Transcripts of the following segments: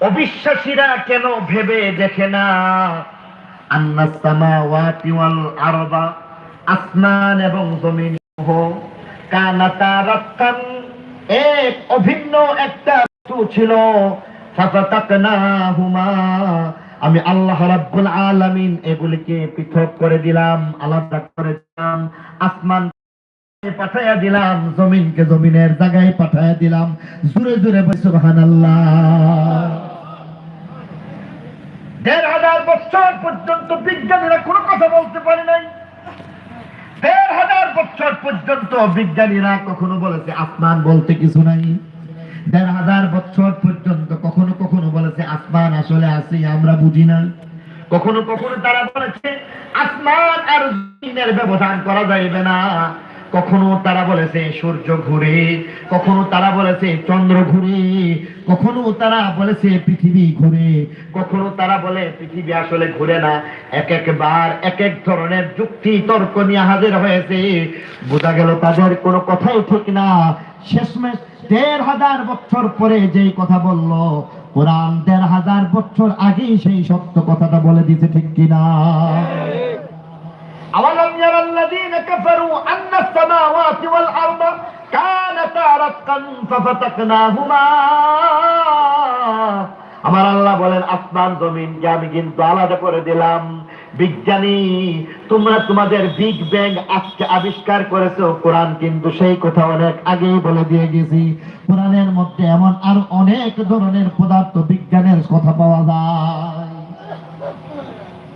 অবিশ্বাসীরা কেন ভেবে দেখে না? এবং জমিন এক অভিন্ন একটা বস্তু ছিল। আমি আল্লাহ রাব্বুল আলামিন এগুলিকে পৃথক করে দিলাম, আলাদা করে দিলাম। আসমান পাঠাইয়া দিলাম, জমিনকে জমিনের জায়গায় পাঠাইয়া দিলাম। জুড়ে জুড়ে সুবহানাল্লাহ। দেড় হাজার বছর পর্যন্ত বিজ্ঞানীরা কোনো কথা বলতে পারে নাই। দেড় হাজার বছর পর্যন্ত বিজ্ঞানীরা কখনো বলেছে, আসমান বলতে কিছু নাই। দেড় হাজার বছর পর্যন্ত কখনো কখনো বলেছে, আসমান আসলে আছে, আমরা বুঝি না। কখনো কখনো তারা বলেছে, আসমান আর জমিনের ব্যবধান করা যাইবে না। কখনো তারা বলেছে সূর্য ঘুরে, কখনো তারা বলেছে চন্দ্র ঘুরে, কখনো তারা বলেছে পৃথিবী ঘুরে, কখনো তারা বলে পৃথিবী আসলে ঘুরে না। এক একবার এক এক ধরনের যুক্তি, তর্ক নিয়ে হাজির হয়েছে। বোঝা গেল তাদের কোনো কথাই ঠিক না। শেষমেশ দেড় হাজার বছর পরে যেই কথা বলল, কোরআন দেড় হাজার বছর আগেই সেই সত্য কথাটা বলে দিতে ঠিক কিনা? أولم يرى الذين كفروا أن السماوات والأرض كانتا رتقا ففتقناهما আমার আল্লাহ বলেন আসমান জমিনকে আমি কিন্তু আলাদা করে দিলাম বিজ্ঞানী তোমরা তোমাদের বিগ ব্যাং আজকে আবিষ্কার করেছো কোরআন কিন্তু সেই কথা অনেক আগেই বলে দিয়ে গেছি কোরআনের মধ্যে এমন আর অনেক ধরনের পদার্থ বিজ্ঞানের কথা পাওয়া যায়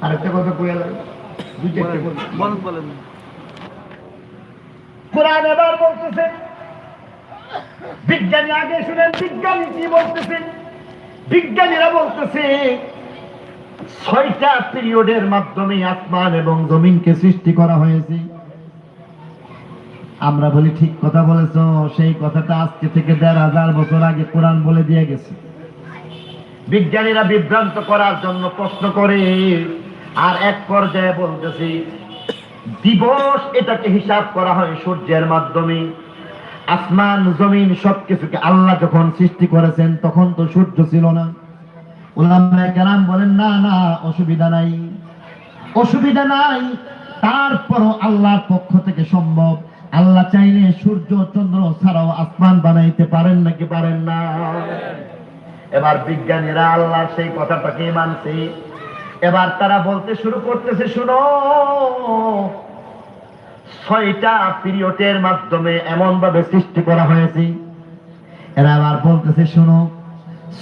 আরেকটা কথা কয়ে জমিনকে সৃষ্টি করা হয়েছে। আমরা বলি, ঠিক কথা বলেছ, সেই কথাটা আজকে থেকে দেড় হাজার বছর আগে কোরআন বলে দিয়ে গেছে। বিজ্ঞানীরা বিভ্রান্ত করার জন্য প্রশ্ন করে আর এক পর্যায়ে বলতেছি, দিবস এটাকে হিসাব করা হয় সূর্যের মাধ্যমে। আসমান, জমিন সবকিছুকে আল্লাহ যখন সৃষ্টি করেছেন, তখন তো সূর্য ছিল না। বলেন, না না, অসুবিধা নাই। অসুবিধা নাই, তারপরও আল্লাহর পক্ষ থেকে সম্ভব। আল্লাহ চাইলে সূর্য, চন্দ্র ছাড়াও আসমান বানাইতে পারেন নাকি পারেন না? এবার বিজ্ঞানীরা আল্লাহ সেই কথাটাকে মানছে এবার তারা বলতে শুরু করতেছে, শুনো, ছয়টা পিরিয়ডের মাধ্যমে এমন ভাবে সৃষ্টি করা হয়েছে। এরা আবার বলতেছে, শুনো,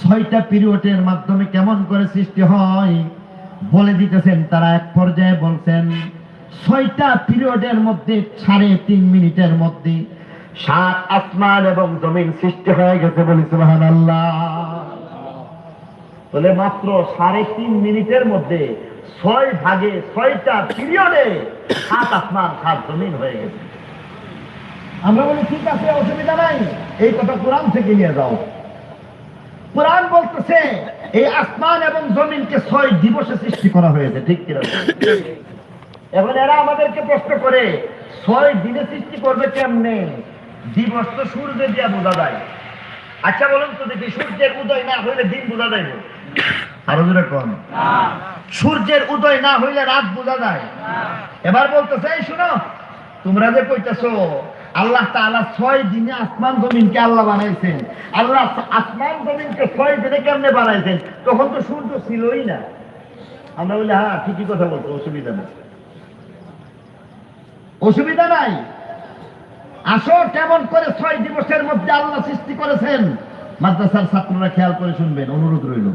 ছয়টা পিরিয়ডের মাধ্যমে কেমন করে সৃষ্টি হয়? বলে দিতেছেন তারা এক পর্যায়ে, বলছেন, ছয়টা পিরিয়ডের মধ্যে সাড়ে তিন মিনিটের মধ্যে সাত আসমান এবং জমিন সৃষ্টি হয়ে গেছে বলি সুবাহান বলে মাত্র সাড়ে তিন মিনিটের মধ্যে ছয় ভাগে ছয়টা পিরিয়ডে সাত আসমান, সাত জমিন হয়ে গেছে। আমরা বলি, ঠিক আছে, অসুবিধা নাই। এই কথা কোরআন থেকে নিয়ে যাও। কোরআন বলতেছে, এই আসমান এবং জমিনকে ছয় দিবসে সৃষ্টি করা হয়েছে। ঠিক কিনা? এখন এরা আমাদেরকে প্রশ্ন করে, ছয় দিনে সৃষ্টি করবে কেমনে? দিবস তো সূর্য দিয়া বোঝা যায়। আচ্ছা বলুন তো দেখি, সূর্যের উদয় না হইলে দিন বোঝা যায় না আরও জোরে কম সূর্যের উদয় না হইলে রাত বোঝা যায়। এবার বলতেছে শুনো, তোমরা যে কইতেছো, আল্লাহ তাআলা ছয় দিনে আসমান জমিনকে আল্লাহ বানাইছেন। আল্লাহ আসমান জমিনকে ছয় দিনে কেমনে বানাইছেন? তখন তো সূর্য ছিলই না। আমরা বলি হ্যাঁ ঠিকই কথা বলতো অসুবিধা নেই। অসুবিধা নাই। আসো, কেমন করে ছয় দিবসের মধ্যে আল্লাহ সৃষ্টি করেছেন? মাদ্রাসার ছাত্ররা খেয়াল করে শুনবেন, অনুরোধ রইল।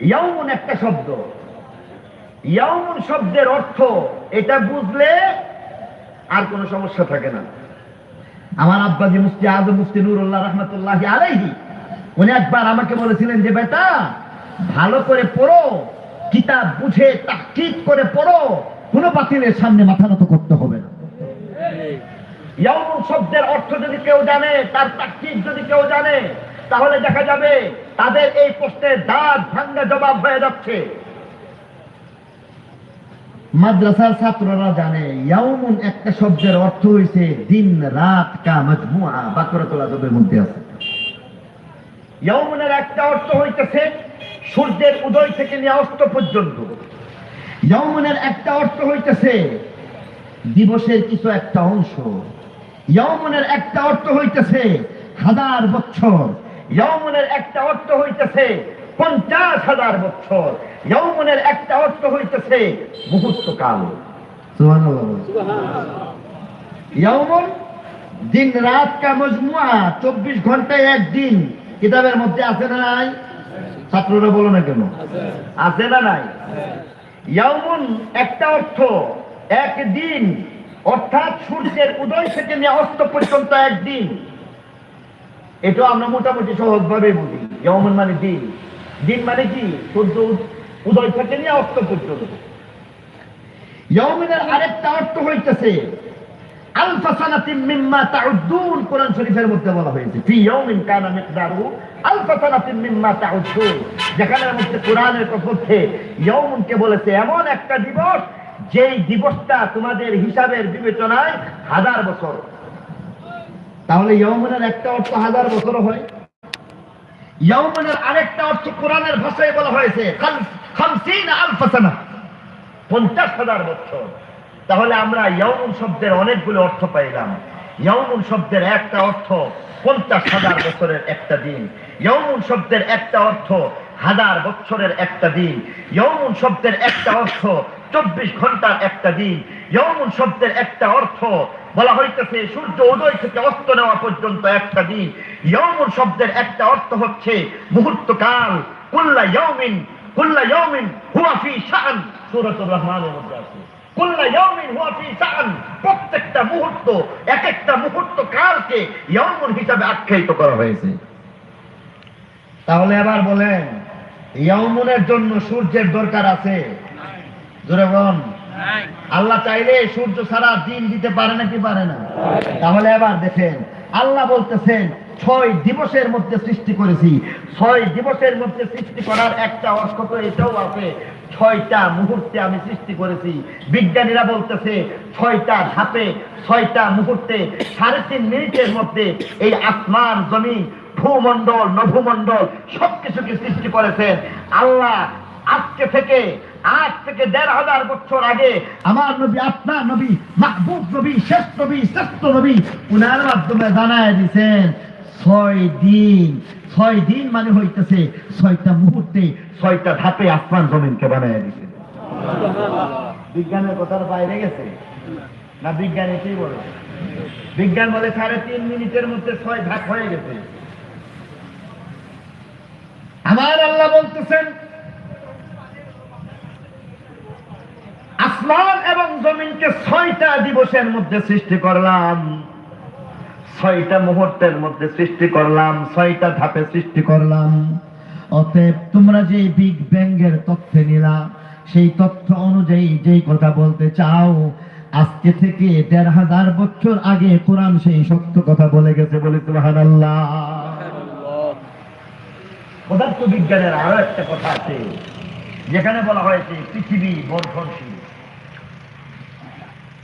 ইয়াউমুন একটা শব্দ। ইয়াউমুন শব্দের অর্থ এটা বুঝলে আর কোনো সমস্যা থাকে না। আমার আব্বাজি মুফতি আজম মুফতি নুরুল্লাহ রহমতুল্লাহ আলাইহি উনি একবার আমাকে বলেছিলেন যে বেটা ভালো করে পড়ো কিতাব বুঝে তাকিদ করে পড়ো কোনো বাতিলের সামনে মাথা নত করতে হবে না। ইয়াউমুন শব্দের অর্থ যদি কেউ জানে তার তাকিদ যদি কেউ জানে তাহলে দেখা যাবে তাদের এই প্রশ্নের দাঁত ভাঙ্গা জবাব হয়ে যাচ্ছে। মাদ্রাসার ছাত্ররা জানে ইয়াউমুন একটা শব্দের অর্থ হইছে দিন রাত কা মাজমুআ বাকরাতুল আদবের মধ্যে আছে। ইয়াউমুনের একটা অর্থ হইতেছে সূর্যের উদয় থেকে নিয়ে অস্ত পর্যন্ত। ইয়াউমুনের একটা অর্থ হইতেছে দিবসের কিছু একটা অংশ। ইয়াউমুনের একটা অর্থ হইতেছে হাজার বছর। ইয়াউমুনের একটা অর্থ হইতেছে পঞ্চাশ হাজার বছর ইয়ৌমনের একটা অর্থ হইতেছে মুহূর্তকাল। ইয়ৌমন দিন রাত কা মজমুয়া চব্বিশ ঘন্টায় একদিন কিতাবের মধ্যে আছে না নাই? ছাত্ররা বলো না কেন? আছে না নাই? ইয়ৌমন একটা অর্থ একদিন অর্থাৎ সূর্যের উদয় থেকে নিয়ে অস্ত পর্যন্ত একদিন এটা আমরা মোটামুটি সহজভাবে বুঝি। ইয়ৌমন মানে দিন। দিন মানে কি? সূর্য উদয় থেকে নিয়ে পর্যন্ত। আরেকটা অর্থ হইতেছে মিম্মা তাউদ্দুন, কোরআন শরীফের মধ্যে বলা হয়েছে। ফি কানা মিকদারু মিম্মা তাউদ্দুন। যেখানের মধ্যে কোরআনের ইয়াউমকে বলেছে, এমন একটা দিবস, যেই দিবসটা তোমাদের হিসাবের বিবেচনায় হাজার বছর। তাহলে ইয়মনের একটা অর্থ হাজার বছর হয়। ইয়মনের আরেকটা অর্থ কোরআনের ভাষায় বলা হয়েছে পঞ্চাশ হাজার বছর। তাহলে আমরা ইয়মন শব্দের অনেকগুলো অর্থ পাইলাম। ইয়মন শব্দের একটা অর্থ পঞ্চাশ হাজার বছরের একটা দিন। ইয়মন শব্দের একটা অর্থ হাজার বছরের একটা দিন। ইয়মন শব্দের একটা অর্থ চব্বিশ ঘণ্টার একটা দিন। ইয়মন শব্দের একটা অর্থ বলা হইতেছে, সূর্য উদয় থেকে অস্ত নেওয়া পর্যন্ত একটা দিন। ইয়মন শব্দের একটা অর্থ হচ্ছে মুহূর্তকাল। কুল্লা ইয়মিন কুল্লা ইয়মিন হুয়া ফি শান। সূরাতুর রহমানের মধ্যে আছে। কুল্লা ইয়মিন হুয়া ফি শান। প্রত্যেকটা মুহূর্ত এক একটা মুহূর্ত কালকে ইয়মন হিসাবে আখ্যায়িত করা হয়েছে। তাহলে আবার বলেন ইয়মনের জন্য সূর্যের দরকার আছে। জোরে বলুন। আল্লাহ চাইলে সূর্য সারা দিন দিতে পারে নাকি পারে না? তাহলে এবার দেখেন আল্লাহ বলতেছেন ছয় দিবসের মধ্যে সৃষ্টি করেছি। ছয় দিবসের মধ্যে সৃষ্টি করার একটা অর্থ তো এটাও আছে। ছয়টা মুহূর্তে আমি সৃষ্টি করেছি। বিজ্ঞানীরা বলতেছে ছয়টা ধাপে ছয়টা মুহূর্তে সাড়ে তিন মিনিটের মধ্যে এই আসমান জমি ভূমণ্ডল নভূমণ্ডল সবকিছুকে সৃষ্টি করেছেন। আল্লাহ আজকে থেকে আজ থেকে দেড় হাজার বছর আগে আমার নবী, আপনার নবী, মাহবুব নবী, শেষ নবী, শ্রেষ্ঠ নবী উনার মাধ্যমে জানায় দিছেন, ছয় দিন ছয় দিন মানে হইতেছে ছয়টা মুহূর্তে, ছয়টা ধাপে আসমান জমিনকে বানায় দিছে। বিজ্ঞানের কথার বাইরে গেছে? না, বিজ্ঞান এটাই বলে। বিজ্ঞান বলে সাড়ে তিন মিনিটের মধ্যে ছয় ধাপ হয়ে গেছে। আমার আল্লাহ বলতেছেন আসমান এবং জমিনকে ছয়টা দিবসের মধ্যে সৃষ্টি করলাম। ছয়টা মুহূর্তের মধ্যে সৃষ্টি করলাম, ছয়টা ধাপে সৃষ্টি করলাম। অতএব তোমরা যে বিগ ব্যাংয়ের তথ্য নিলা, সেই তথ্য অনুযায়ী যেই কথা বলতে চাও, আজকে থেকে দেড় হাজার বছর আগে কোরআন সেই সত্য কথা বলে গেছে বলে সুবাহান আল্লাহ পদার্থ বিজ্ঞানের আরও একটা কথা আছে, যেখানে বলা হয়েছে পৃথিবী বর্ধনশীল।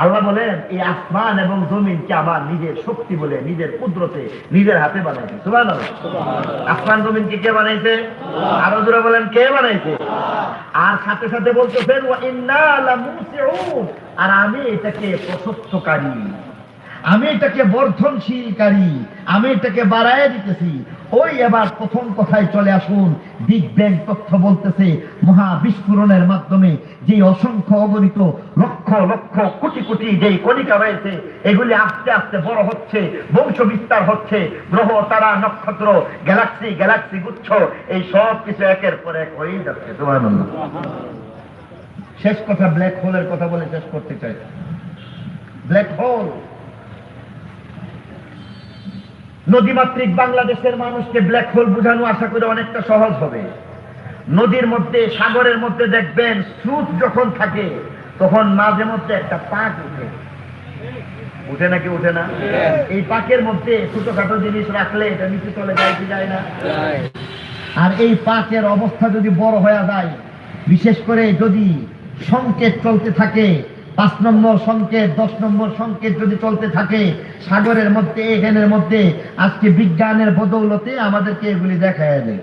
আল্লাহ বলেন এই আসমান এবং জমিন কে আমার নিজের শক্তি বলে নিজের কুদরতে নিজের হাতে বানাইছে। সুবান আসমান জমিন জমিনকে কে বানাইছে? আরও দূরে বলেন কে বানাইছে? আর সাথে সাথে বলতেছেন আর আমি এটাকে প্রশস্তকারী। আমি এটাকে বর্ধনশীলকারী, আমি এটাকে বাড়ায় দিতেছি। ওই এবার প্রথম কথায় চলে আসুন বিগ ব্যাং তথ্য বলতেছে মহা বিস্ফোরণের মাধ্যমে যে অসংখ্য অগণিত লক্ষ লক্ষ কোটি কোটি যেই কণিকা রয়েছে, এগুলি আস্তে আস্তে বড় হচ্ছে বংশ বিস্তার হচ্ছে, গ্রহ, তারা, নক্ষত্র গ্যালাক্সি গ্যালাক্সি গুচ্ছ, এই সব কিছু একের পর এক হয়েই যাচ্ছে তোমার শেষ কথা ব্ল্যাক হোলের কথা বলে শেষ করতে চাই। ব্ল্যাক হোল নদীমাতৃক বাংলাদেশের মানুষকে ব্ল্যাক হোল বোঝানো আশা করে অনেকটা সহজ হবে। নদীর মধ্যে সাগরের মধ্যে দেখবেন স্রোত যখন থাকে তখন মাঝে মধ্যে একটা পাক উঠে। উঠে নাকি উঠে না? এই পাকের মধ্যে ছোটখাটো জিনিস রাখলে এটা নিচে চলে যায় কি যায় না? আর এই পাকের অবস্থা যদি বড় হয়ে যায় বিশেষ করে যদি সংকেত চলতে থাকে পাঁচ নম্বর সংকেত, দশ নম্বর সংকেত যদি চলতে থাকে, সাগরের মধ্যে, এখানের মধ্যে, আজকে বিজ্ঞানের বদৌলতে আমাদেরকে এগুলি দেখায় দেয়।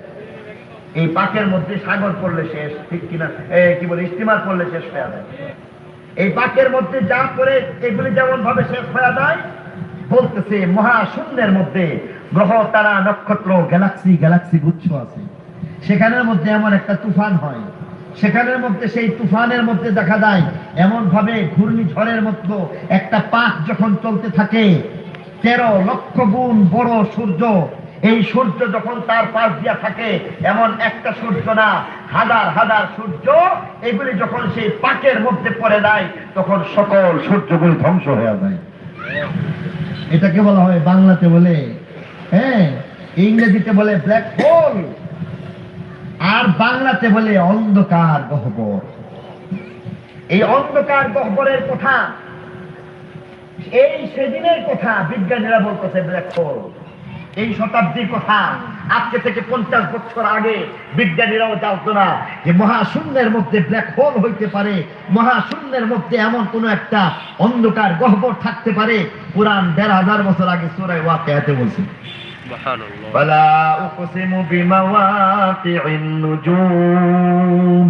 এই পাকের মধ্যে সাগর পড়লে শেষ, ঠিক কিনা? কি বলে, স্টিমার পড়লে শেষ হয়ে যায়। এই পাকের মধ্যে যা করে এগুলি যেমন ভাবে শেষ হয়ে যায়, বলতেছে মহাশূন্যের মধ্যে গ্রহ, তারা নক্ষত্র, গ্যালাক্সি গ্যালাক্সি গুচ্ছ আছে। সেখানের মধ্যে এমন একটা তুফান হয়। সেখানের মধ্যে, সেই তুফানের মধ্যে দেখা যায় এমন ভাবে ঘূর্ণিঝড়ের মতো একটা পাক যখন চলতে থাকে, তেরো লক্ষ গুণ বড় সূর্য। এই সূর্য যখন তার পাশ দিয়া থাকে, এমন একটা সূর্য না, হাজার হাজার সূর্য, এগুলি যখন সেই পাকের মধ্যে পড়ে যায়, তখন সকল সূর্যগুলি ধ্বংস হয়ে যায়। এটাকে বলা হয় বাংলাতে বলে হ্যাঁ ইংরেজিতে বলে ব্ল্যাক হোল আর বাংলাতে বলে অন্ধকার গহ্বর। এই অন্ধকার গহ্বরের কথা, এই সেদিনের কথা বিজ্ঞানীরা বলতেছে ব্ল্যাক হোল এই শতাব্দীর কথা, আজকে থেকে পঞ্চাশ বছর আগে বিজ্ঞানীরাও জানতো না যে মহাশূন্যের মধ্যে ব্ল্যাক হোল হইতে পারে, মহাশূন্যের মধ্যে এমন কোন একটা অন্ধকার গহ্বর থাকতে পারে। পুরান দেড় হাজার বছর আগে সুরায় ওয়াকিয়াতে বলছে। سبحان الله. فلا أقسم بمواقع النجوم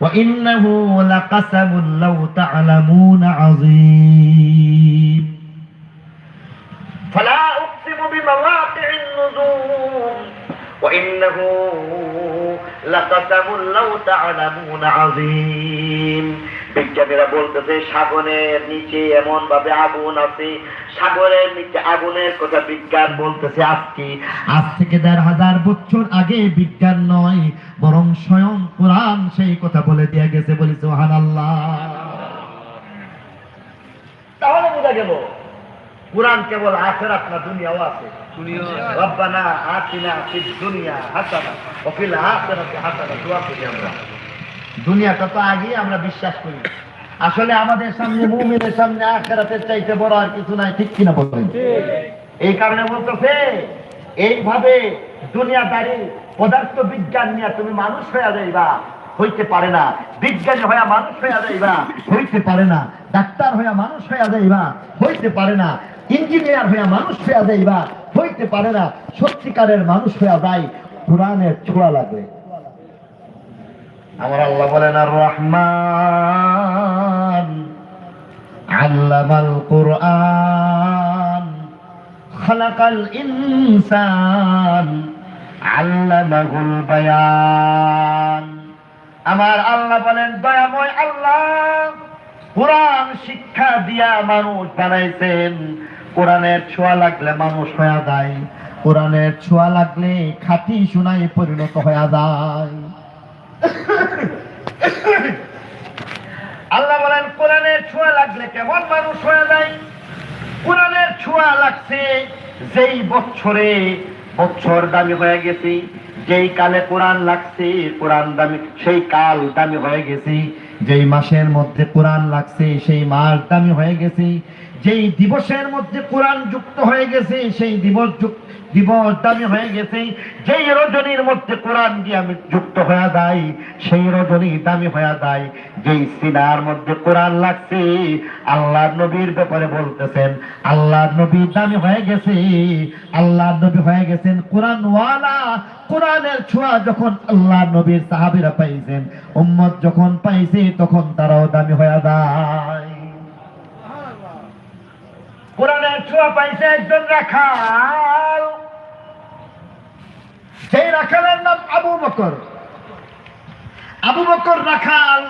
وإنه لقسم لو تعلمون عظيم. فلا أقسم بمواقع النجوم وإنه لقسم لو تعلمون عظيم. বিজ্ঞানীরা বলতেছে সাগরের নিচে এমন ভাবে আগুন আছে সাগরের নিচে আগুনের কথা বিজ্ঞান বলতেছে আজকে। আজ থেকে দেড় হাজার বছর আগে বিজ্ঞান নয় বরং স্বয়ং কোরআন সেই কথা বলে দিয়ে গেছে বলি সোহান তাহলে বোঝা গেল কোরআন কেবল আখেরাত না দুনিয়াও আছে। রব্বানা আতিনা ফিদ দুনিয়া হাসানা ও ফিল আখিরাতি হাসানা দোয়া করি আমরা। দুনিয়াটা তো আগেই আমরা বিশ্বাস করি। আসলে আমাদের সামনে মুমিনের সামনে আখেরাতের চাইতে বড় আর কিছু নাই, ঠিক কিনা বলেন? এই কারণে বলতেছে, এইভাবে দুনিয়াদারি পদার্থ বিজ্ঞান নিয়ে তুমি মানুষ হয়ে যাইবা, হইতে পারে না। বিজ্ঞানী হয়ে মানুষ হয়ে যাইবা, হইতে পারে না। ডাক্তার হয়ে মানুষ হয়ে যাইবা, হইতে পারে না। ইঞ্জিনিয়ার হয়ে মানুষ হয়ে যাইবা, হইতে পারে না। সত্যিকারের মানুষ হয়ে যায় কোরআনের ছোঁয়া লাগবে। আমার আল্লাহ বলেন, আর রহমান আল্লামাল কোরআন, খালাকাল ইনসান আল্লামাহুল বায়ান। আমার আল্লাহ বলেন, দয়াময় আল্লাহ, কোরআন শিক্ষা দিয়া মানুষ বানাইছেন। কোরআনের ছোঁয়া লাগলে মানুষ হয়ে যায়, কোরআনের ছোঁয়া লাগলে খাঁটি সোনায় পরিণত হয়ে যায়। আল্লাহ বলেন কোরআনের ছোঁয়া লাগলে কেমন মানুষ হয়ে যায়? কোরআনের ছোঁয়া লাগছে, যেই বছরে বছর দামি হয়ে গেছে, যেই কালে কোরআন লাগছে, কোরআন দামি, সেই কাল দামি হয়ে গেছে, যেই মাসের মধ্যে কোরআন লাগছে, সেই মাস দামি হয়ে গেছে যেই দিবসের মধ্যে কোরআন যুক্ত হয়ে গেছে, সেই দিবস দিবস দামি হয়ে গেছে, যেই রজনীর মধ্যে কোরআন দিয়ে আমি যুক্ত হয়ে সেই রজনী দামি হয়ে যায় যেই সিনার মধ্যে কোরআন লাগছে আল্লাহ নবীর ব্যাপারে বলতেছেন আল্লাহ নবী দামি হয়ে গেছে আল্লাহ নবী হয়ে গেছেন কোরআন ওয়ালা কোরআনের ছোঁয়া যখন আল্লাহ নবীর সাহাবিরা পাইছেন, উম্মত যখন পাইছে, তখন তারাও দামি হয়ে যায়। কোরআনের ছোঁয়া পাইছে একজন রাখাল। সেই রাখালের নাম আবু বকর। আবু বকর রাখাল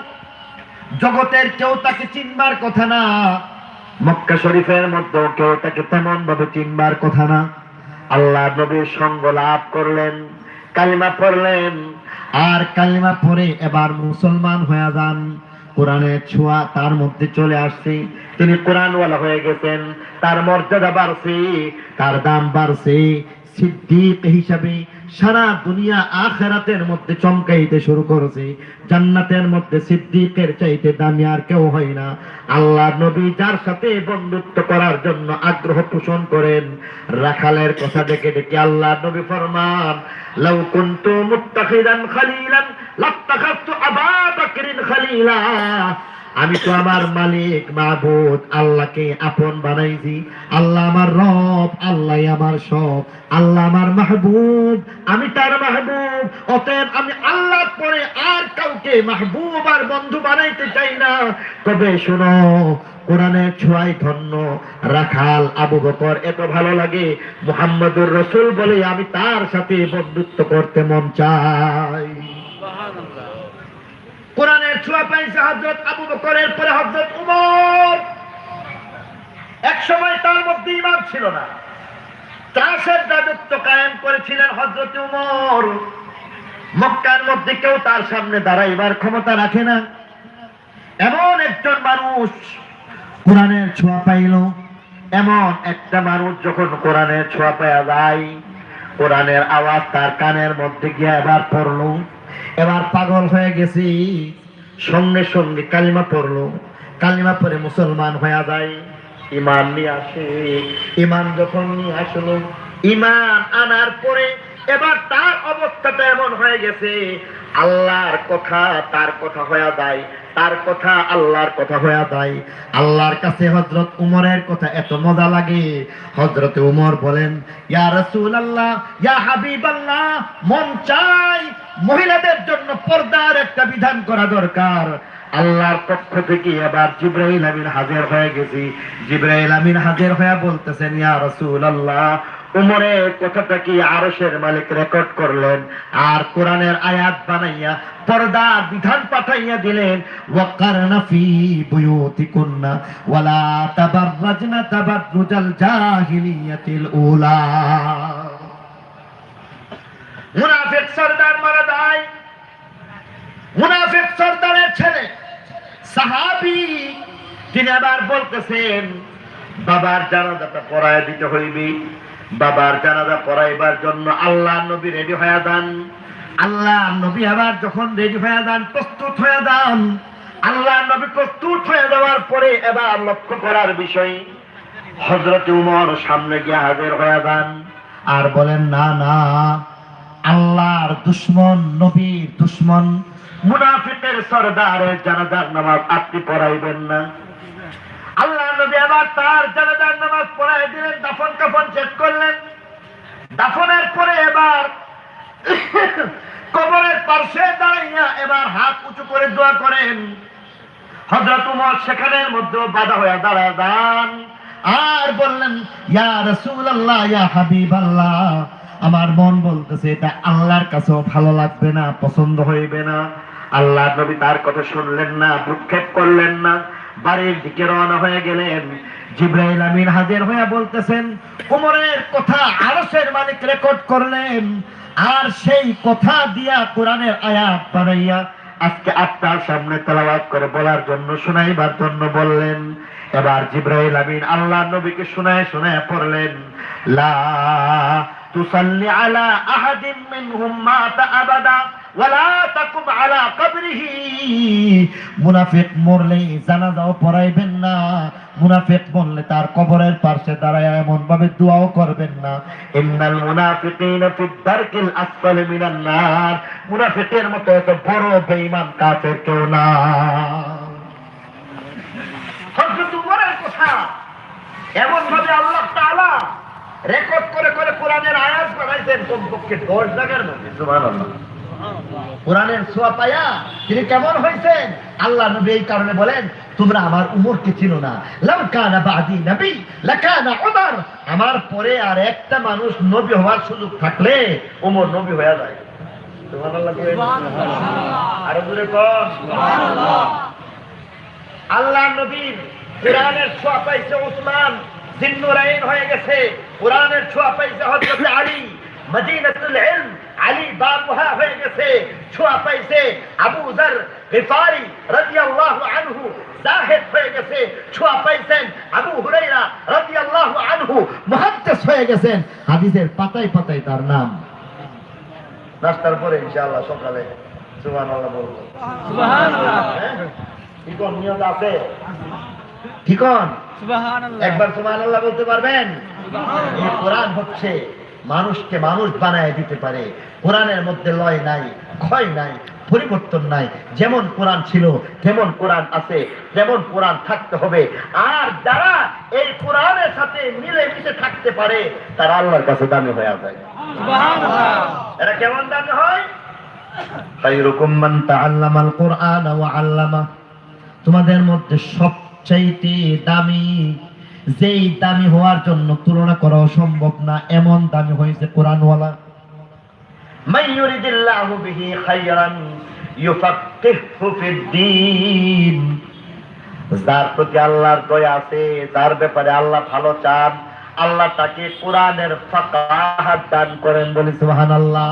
জগতের কেউ তাকে চিনবার কথা না। মক্কা শরীফের মধ্যে কেউ তাকে তেমন ভাবে চিনবার কথা না। আল্লাহ নবীর সঙ্গ লাভ করলেন, কালিমা পড়লেন। আর কালিমা পড়ে এবার মুসলমান হয়ে যান। কোরআনের ছোঁয়া তার মধ্যে চলে আসছে। তিনি কোরআনওয়ালা হয়ে গেছেন। তার মর্যাদা বাড়ছে, তার দাম বাড়ছে। সিদ্দিক হিসাবে সারা দুনিয়া আখেরাতের মধ্যে চমকাইতে শুরু করেছে। জান্নাতের মধ্যে সিদ্দিকের চাইতে দামি আর কেউ হয় না। আল্লাহ নবী যার সাথে বন্ধুত্ব করার জন্য আগ্রহ পোষণ করেন। রাখালের কথা ডেকে ডেকে আল্লাহ নবী ফরমান, লাউ কুনতু মুত্তাখিদান খালিলান আবা খালিলা। আমি তো আমার মালিক মাহবুদ আল্লাহকে আপন বানাইছি। আল্লাহ আমার রব, আল্লাহ আমার সব, আল্লাহ আমার মাহবুব। আমি তার মাহবুব, অতএব আমি আল্লাহর পরে আর কাউকে মাহবুব আর বন্ধু বানাইতে চাই না। তবে শোনো কোরআনের ছোঁয়ায় ধন্য রাখাল আবু বকর এত ভালো লাগে। মোহাম্মদুর রসুল বলে আমি তার সাথে বন্ধুত্ব করতে মন চাই। ছোঁয়া পাইছে হজরত আবু বকরের পরে হজরত উমর। এক সময় তার মধ্যে ইমান ছিল না। ত্রাসের রাজত্ব কায়েম করেছিলেন হজরত উমর। মক্কার মধ্যে কেউ তার সামনে দাঁড়াইবার ক্ষমতা রাখে না। এমন একজন মানুষ কোরআনের ছোঁয়া পাইল। এমন একটা মানুষ যখন কোরআনের ছোঁয়া পাওয়া যায়, কোরআনের আওয়াজ তার কানের মধ্যে গিয়ে এবার পড়ল। এবার পাগল হয়ে গেছি। সঙ্গে সঙ্গে কালিমা পড়ল। কালিমা পরে মুসলমান হয়ে যায়। ইমান নিয়ে আসে। ইমান যখন নিয়ে আসলো, ইমান আনার পরে এবার তার অবস্থাটা এমন হয়ে গেছে আল্লাহর কথা তার কথা হয়ে যায়, তার কথা আল্লাহর কথা হয়ে যায়। আল্লাহর কাছে হজরত উমরের কথা এত মজা লাগে। হজরত উমর বলেন, ইয়া রসুল আল্লাহ ইয়া হাবিব আল্লাহ মন চাই মহিলাদের জন্য পর্দার একটা বিধান করা দরকার। আল্লাহর পক্ষ থেকে এবার জিব্রাইল আমিন হাজির হয়ে গেছি। জিব্রাইল আমিন হাজির হয়ে বলতেছেন, ইয়া রসুল আল্লাহ উমরের কথাটা কি আরশের মালিক রেকর্ড করলেন? আর কোরআনের আয়াত বানাইয়া পর্দা বিধান পাঠাইয়া দিলেন ওয়ালা জাহিলিয়াতিল মুনাফিক সরদার মারা যায়। মুনাফিক সরদারের ছেলে, সাহাবি, তিনি আবার বলতেছেন, বাবার জানাজাটা পড়ায় দিতে হইবে। বাবার জানাজা পড়াইবার জন্য আল্লাহ নবী রেডি হয়ে যান। আল্লাহ নবী আবার যখন রেডি হয়ে যান, প্রস্তুত হয়ে যান। আল্লাহ নবী প্রস্তুত হয়ে যাওয়ার পরে এবার লক্ষ্য করার বিষয় হজরত উমর সামনে গিয়ে হাজির হয়ে যান আর বলেন, না না, আল্লাহর দুশ্মন, নবীর দুশ্মন, মুনাফিকের সরদারের জানাজার নামাজ আপনি পড়াইবেন না। নবী আবার তার জানাজার নামাজ পড়াই দিলেন, দাফন কাফন শেষ করলেন। দাফনের পরে এবার কবরের পার্শ্বে দাঁড়াইয়া এবার হাত উঁচু করে দোয়া করেন। হজরত উমর সেখানের মধ্যে বাধা হয়ে দাঁড়ায় দান আর বললেন, ইয়া রসুল আল্লাহ ইয়া হাবিব আল্লাহ আমার মন বলতেছে, এটা আল্লাহর কাছেও ভালো লাগবে না, পছন্দ হইবে না। আল্লাহ নবী তার কথা শুনলেন না ভ্রুক্ষেপ করলেন না। বাড়ির দিকে রওনা হয়ে গেলেন। জিব্রাইল আমিন হাজির হয়ে বলতেছেন, উমরের কথা আরশের মালিক রেকর্ড করলেন, আর সেই কথা দিয়া কোরআনের আয়াত বানাইয়া আজকে আপনার সামনে তেলাওয়াত করে বলার জন্য, শোনাইবার জন্য বললেন। এবার জিব্রাইল আমিন আল্লাহ নবীকে শোনায় শোনায় পড়লেন, লা তুসাল্লি আলা আহাদিন মিনহুম মাতা আবাদা। মুনাফিক মরলে জানাজাও পড়াইবেন না। মুনাফিক বললে তার কবরের পাশে দাঁড়ায় এমন ভাবে দোয়াও করবেন না। ইন্নাল মতো এত বড় বেঈমান কাফের কেউ না। এমন ভাবে আল্লাহ রেকর্ড করে করে কোরআনের আয়াত বানাইছেন কমপক্ষে দশ জায়গার মধ্যে কোরআনের ছোঁয়া পায়া তিনি কেমন হয়েছেন? আল্লাহ নবী এই কারণে বলেন তোমরা আমার উমরকে চিনো না। লামকানা বাদি নবী লাকানা উমর। আমার পরে আর একটা মানুষ নবী হওয়ার সুযোগ থাকলে উমর নবী হয়ে যায়। আরও জোরে কন। আল্লাহ নবীর কোরআনের ছোঁয়া পাইছে উসমান জিন্নুরাইন হয়ে গেছে। কোরআনের ছোঁয়া পাইছে হযরত আলী মদিনাতুল ইলম। আলী বাবুহা হয়ে গেছে ছোঁয়া পাইছে। আবু জার গিফারি রাদিয়াল্লাহু আনহু জাহেদ হয়ে গেছে ছোঁয়া পাইছেন। আবু হুরাইরা রাদিয়াল্লাহু আনহু মুহাদ্দিস হয়ে গেছেন। হাদিসের পাতায় পাতায় তার নাম। নাস্তার পরে ইনশাআল্লাহ সকালে সুবহানাল্লাহ বলব। হ্যাঁ? কি কোন নিয়ত আছে? কি কোন? একবার সুবহানাল্লাহ বলতে পারবেন? এই কোরআন হচ্ছে মানুষকে মানুষ বানায় দিতে পারে। কোরআনের মধ্যে লয় নাই ক্ষয় নাই পরিবর্তন নাই। যেমন কোরআন ছিল তেমন কোরআন আছে তেমন কোরআন থাকতে হবে। আর যারা এই কোরআনের সাথে মিলে মিশে থাকতে পারে তারা আল্লাহর কাছে দামি হয়ে যায়। এরা কেমন দামি হয়? তোমাদের মধ্যে সবচাইতে দামি যেই দামি হওয়ার জন্য তুলনা করা সম্ভব না এমন দামি হয়েছে কোরআনওয়ালা। ইউরিদিল্লাহু বিহি খায়রান ইউফাক্কিহু ফিদ্দীন। যার প্রতি আল্লাহর দয়া আছে যার ব্যাপারে আল্লাহ ভালো চান আল্লাহ তাকে কোরআনের ফাকাহাত দান করেন বলি সুবহানাল্লাহ।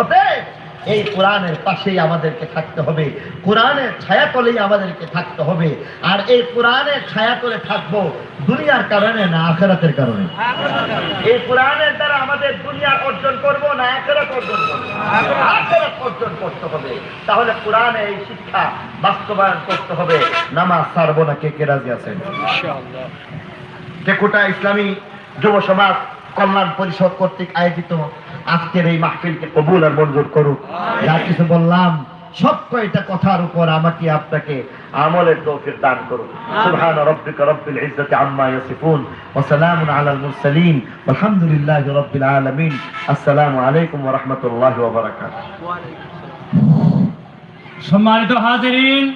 অতএব এই কোরআনের পাশেই আমাদেরকে থাকতে হবে। কোরআনের ছায়াতলেই আমাদেরকে থাকতে হবে। আর এই কোরআনের ছায়াতলে থাকব দুনিয়ার কারণে না আখেরাতের কারণে? এই কোরআনের দ্বারা আমাদের দুনিয়া অর্জন করব না আখেরাত অর্জন করব? আখেরাত অর্জন করতে হবে। তাহলে কোরআনে এই শিক্ষা বাস্তবায়ন করতে হবে। নামাজ ছাড়বো না। কে কে রাজি আছেন? টেকুটা ইসলামী যুব সমাজ কল্যাণ পরিষদ কর্তৃক আয়োজিত আজকের এই মাহফিলকে কবুল আর মঞ্জুর করুক। যা কিছু বললাম, সব কয়টা কথার উপর আমাকে আপনাকে আমলের তৌফিক দান করুন সুবহান রাব্বিকা রব্বিল ইজ্জাতি আম্মা ইয়াসিফুন, ওয়া সালামুন আলাল মুরসালিন, আলহামদুলিল্লাহি রাব্বিল আলামিন। আসসালামু আলাইকুম ওয়া রাহমাতুল্লাহি ওয়া বারাকাতুহু। সম্মানিত হাজিরিন